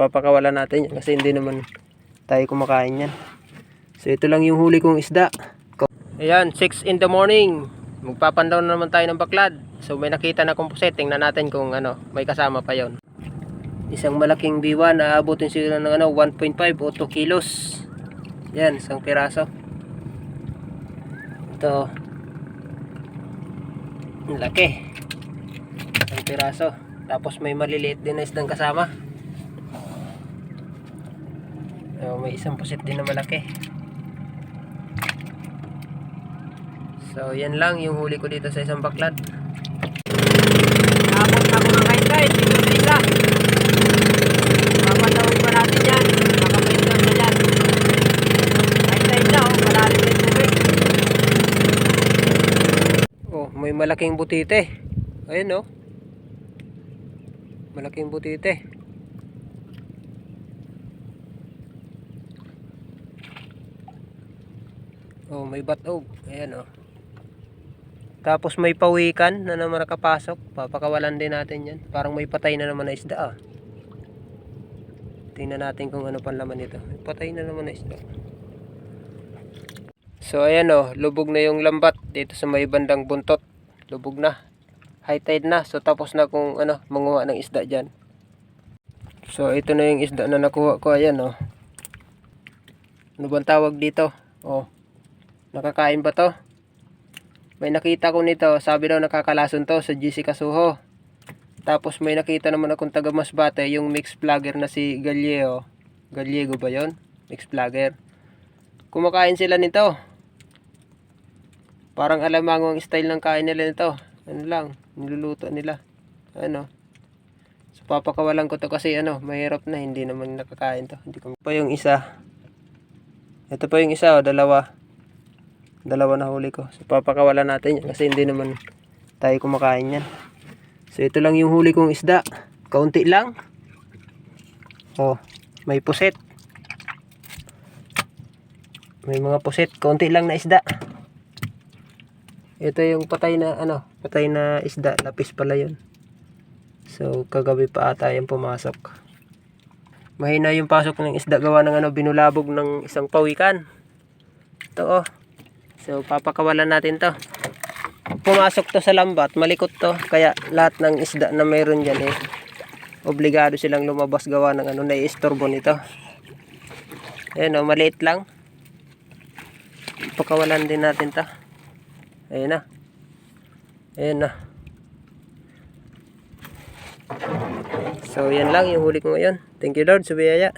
papakawalan natin yan kasi hindi naman tayo kumakain yan. So ito lang yung huli kong isda. Ayan, 6 in the morning. Magpapandaw na naman tayo ng baklad. So may nakita na composite. Tingnan natin kung ano, may kasama pa yon. Isang malaking biwa na aabutin sila ng ano, 1.5 o 2 kilos. Yan, isang piraso. Ito. Ang laki. Isang piraso. Tapos may maliliit din na isdang kasama. Oh, may isang pusit din na malaki. So, yan lang yung huli ko dito sa isang baklad. Nakapot na ako ng kain guys. Dito sa isla. Papatawin pa natin yan. Nakapait lang na yan. Kahit oh, malalim na tubig. Oh, may malaking butite. Ayun oh. Malaking butite. Oh, may batog. Ayan oh. Tapos may pawikan na naman nakapasok. Papakawalan din natin yan. Parang may patay na naman na isda ah. Tingnan natin kung ano pang laman nito. May patay na naman na isda. So ayan oh, lubog na yung lambat dito sa may bandang buntot. Lubog na. High tide na. So tapos na kung ano, manguha ng isda dyan. So ito na yung isda na nakuha ko. Ayan oh. Ano bang tawag dito? Oh. Nakakain ba to? May nakita ko nito, sabi daw nakakalason to sa GC Kasuho. Tapos may nakita naman akong taga Masbate, yung mix vlogger na si Gallego. Gallego ba yon? Mix vlogger. Kumakain sila nito. Parang alamango ang style ng kain nila nito. Ano lang, niluluto nila. Ano. So papakawalan ko to kasi ano, mahirap na, hindi naman nakakain to. Hindi ko pa yung isa. Ito pa yung isa, o, dalawa. Dalawa na huli ko. So papakawalan natin yan kasi hindi naman tayo kumakain yan. So ito lang yung huli kong isda. Kaunti lang. Oh, may puset. May mga puset, kaunti lang na isda. Ito yung patay na ano, patay na isda, lapis pala 'yon. So kagabi pa ata yung pumasok. Mahina yung pasok ng isda gawa ng ano binulabog ng isang pawikan. Ito oh. So papakawalan natin 'to. Pumasok to sa lambat, malikot to. Kaya lahat ng isda na mayroon diyan eh obligado silang lumabas gawa ng ano naiistorbo nito. Ayan oh, maliit lang. Pakawalan din natin 'to. Ayan na. Ayan na. So, yan lang yung huli ko ngayon. Thank you Lord sa biyaya.